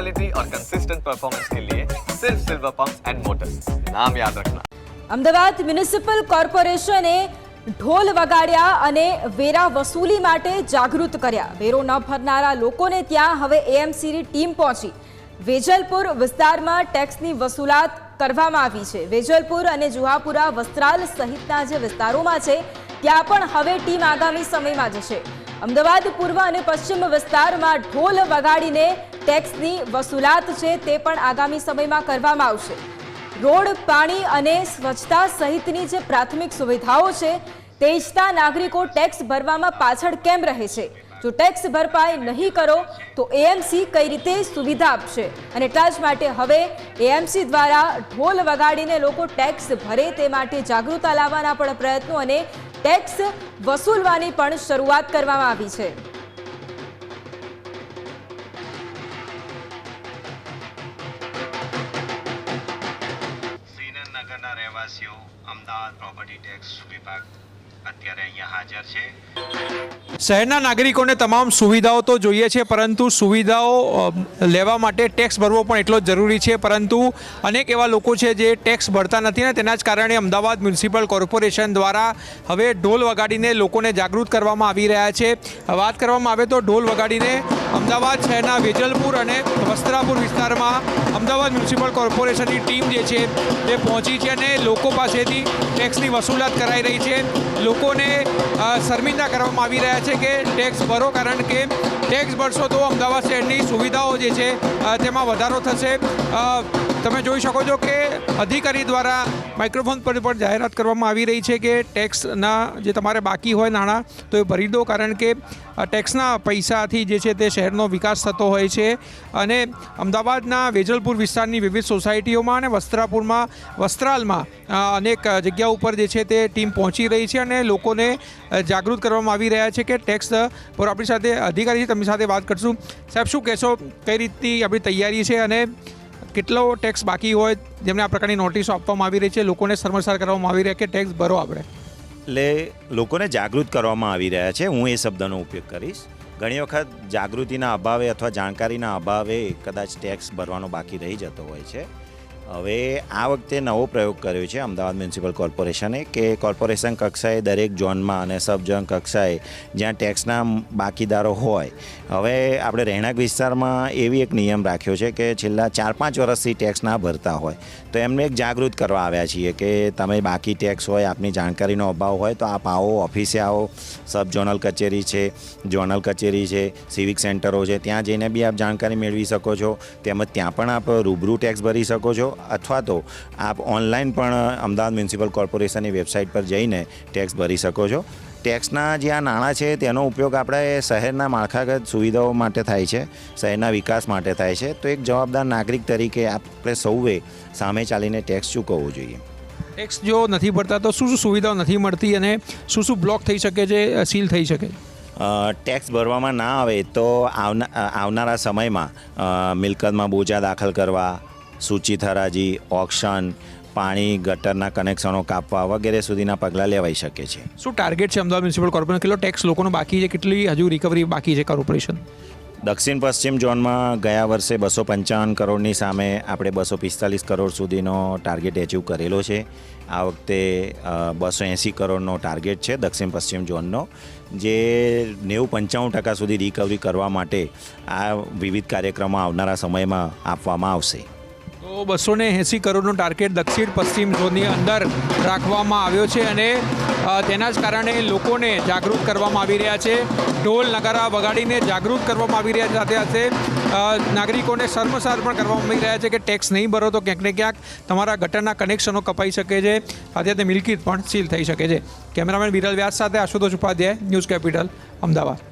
Quality और consistent performance के लिए सिर्फ सिल्वर पंप एंड मोटर्स नाम याद रखना અમદાવાદ મ્યુનિસિપલ કોર્પોરેશને ઢોલ વગાડ્યા અને વેરા વસૂલી માટે જાગૃત કર્યા વેરો ન ભરનારા લોકોને ત્યાં હવે એએમસીની ટીમ પહોંચી વેજલપુર વિસ્તારમાં ટેક્સની વસૂલાત કરવામાં આવી છે વેજલપુર અને જુહાપુરા વસ્ત્રાલ સહિતના જે વિસ્તારોમાં છે ત્યાં પણ હવે ટીમ આગામી સમયમાં જશે અમદાવાદ, પૂર્વ અને પશ્ચિમ વિસ્તારમાં ઢોલ વગાડીને ટેક્સની વસૂલાત છે તે પણ આગામી સમયમાં કરવામાં આવશે. રોડ, પાણી અને સ્વચ્છતા સહિતની જે પ્રાથમિક સુવિધાઓ છે તે ઇચ્છતા નાગરિકો ટેક્સ ભરવામાં પાછળ કેમ રહે છે? જો ટેક્સ ભરપાઈ નહીં કરો, તો એએમસી કઈ રીતે સુવિધા આપશે? અને એટલા જ માટે હવે એએમસી દ્વારા ઢોલ વગાડીને લોકો ટેક્સ ભરે તે માટે જાગૃતતા લાવવાના પણ પ્રયત્નો અને ટેક્સ વસૂલવાની પણ શરૂઆત કરવામાં આવી છે. શ્રીનગરના રહેવાસીઓ અમદાવાદ પ્રોપર્ટી ટેક્સ વિભાગ અત્યારે અહીંયા હાજર છે. શહેરના નાગરિકોને તમામ સુવિધાઓ તો જોઈએ છે, પરંતુ સુવિધાઓ લેવા માટે ટેક્સ ભરવો પણ એટલો જ જરૂરી છે, પરંતુ અનેક એવા લોકો છે જે ટેક્સ ભરતા નથી ને તેના જ કારણે અમદાવાદ મ્યુનિસિપલ કોર્પોરેશન દ્વારા હવે ઢોલ વગાડીને લોકોને જાગૃત કરવામાં આવી રહ્યા છે. વાત કરવામાં આવે તો ઢોલ વગાડીને અમદાવાદ શહેરના વેજલપુર અને વસ્ત્રાપુર વિસ્તારમાં અમદાવાદ મ્યુનિસિપલ કોર્પોરેશનની ટીમ જે છે તે પહોંચી છે અને લોકો પાસેથી ટેક્સની વસૂલાત કરાઈ રહી છે. લોકોને શર્મિંદા કરવામાં આવી રહ્યા છે કે ટેક્સ ભરો કારણ કે ટેક્સ ભરશો તો અમદાવાદ શહેરની સુવિધાઓ જે છે તેમાં વધારો થશે. તમે જોઈ શકો છો કે અધિકારી દ્વારા માઇક્રોફોન પર પણ જાહેરાત કરવામાં આવી રહી છે કે ટેક્સના જે તમારે બાકી હોય નાણાં, તો એ ભરી દો કારણ કે ટેક્સના પૈસાથી જે છે તે શહેરનો વિકાસ થતો હોય છે. અને અમદાવાદના વેજલપુર વિસ્તારની વિવિધ સોસાયટીઓમાં અને વસ્ત્રાપુરમાં, વસ્ત્રાલમાં અનેક જગ્યા ઉપર જે છે તે ટીમ પહોંચી રહી છે અને લોકોને જાગૃત કરવામાં આવી રહ્યા છે કે ટેક્સ પર આપણી સાથે અધિકારી છે, તેમની સાથે વાત કરશું. સાહેબ, શું કહેશો? કઈ રીતની આપણી તૈયારી છે? અને કેટલો ટેક્સ બાકી હોય જેમને આ પ્રકારની નોટિસો આપવામાં આવી રહી છે? લોકોને સમરસાર કરવામાં આવી રહ્યા કે ટેક્સ ભરો આપણે? એટલે લોકોને જાગૃત કરવામાં આવી રહ્યા છે. હું એ શબ્દનો ઉપયોગ કરીશ. ઘણી વખત જાગૃતિના અભાવે અથવા જાણકારીના અભાવે કદાચ ટેક્સ ભરવાનો બાકી રહી જતો હોય છે. હવે આ વખતે નવો પ્રયોગ કર્યો છે અમદાવાદ મ્યુનિસિપલ કોર્પોરેશને કે કોર્પોરેશન કક્ષાએ દરેક ઝોનમાં અને સબ ઝોન કક્ષાએ જ્યાં ટેક્સના બાકીદારો હોય. હવે આપણે રહેણાંક વિસ્તારમાં એવી એક નિયમ રાખ્યો છે કે છેલ્લા ચાર પાંચ વર્ષથી ટેક્સ ના ભરતા હોય. તો એમને એક જાગૃત કરવા આવ્યા છીએ કે તમે બાકી ટેક્સ હોય, આપની જાણકારીનો અભાવ હોય, તો આપ આવો, ઓફિસે આવો. સબ ઝોનલ કચેરી છે, ઝોનલ કચેરી છે, સિવિક સેન્ટરો છે, ત્યાં જઈને બી આપ જાણકારી મેળવી શકો છો. તેમજ ત્યાં પણ આપ રૂબરૂ ટેક્સ ભરી શકો છો. અથવા તો આપ ઓનલાઈન પણ અમદાવાદ મ્યુનિસિપલ કોર્પોરેશનની વેબસાઇટ પર જઈને ટેક્સ ભરી શકો છો. ટેક્સના જે આ નાણાં છે તેનો ઉપયોગ આપણે શહેરના માળખાગત સુવિધાઓ માટે થાય છે શહેરના વિકાસ માટે થાય છે. તો એક જવાબદાર નાગરિક તરીકે આપણે સૌએ સામે ચાલીને ટેક્સ ચૂકવવો જોઈએ. ટેક્સ જો નથી ભરતા તો શું શું સુવિધાઓ નથી મળતી અને શું શું બ્લોક થઈ શકે છે સીલ થઈ શકે? ટેક્સ ભરવામાં ના આવે તો આવના આવનારા સમયમાં મિલકતમાં બોજા દાખલ કરવા સૂચિત હરાજી ઓક્શન પાણી ગટરના કનેક્શનો કાપવા વગેરે સુધીના પગલાં લેવાઈ શકે છે. શું ટાર્ગેટ છે અમદાવાદ મ્યુનિસિપલ કોર્પોરેશન? કેટલો ટેક્સ લોકોનો બાકી છે? કેટલી હજુ રિકવરી બાકી છે કોર્પોરેશન દક્ષિણ પશ્ચિમ ઝોનમાં ગયા વર્ષે બસો પંચાવન કરોડની સામે આપણે બસો પિસ્તાલીસ કરોડ સુધીનો ટાર્ગેટ એચીવ કરેલો છે. આ વખતે બસો એંસી કરોડનો ટાર્ગેટ છે દક્ષિણ પશ્ચિમ ઝોનનો. જે નેવું પંચાવન ટકા સુધી રિકવરી કરવા માટે આ વિવિધ કાર્યક્રમો આવનારા સમયમાં આપવામાં આવશે. તો બસો ને એંસી કરોડનો ટાર્ગેટ દક્ષિણ પશ્ચિમ ઝોનની અંદર રાખવામાં આવ્યો છે અને તેના જ કારણે લોકોને જાગૃત કરવામાં આવી રહ્યા છે. ઢોલ નગારા વગાડીને જાગૃત કરવામાં આવી રહ્યા સાથે સાથે નાગરિકોને શર્મસાર પણ કરવામાં આવી રહ્યા છે કે ટેક્સ નહીં ભરો તો ક્યાંક ને ક્યાંક તમારા ગટરના કનેક્શનો કપાઈ શકે છે. સાથે સાથે મિલકીત પણ સીલ થઈ શકે છે. કેમેરામેન વિરલ વ્યાસ સાથે આશુતોષ ઉપાધ્યાય, ન્યૂઝ કેપિટલ, અમદાવાદ.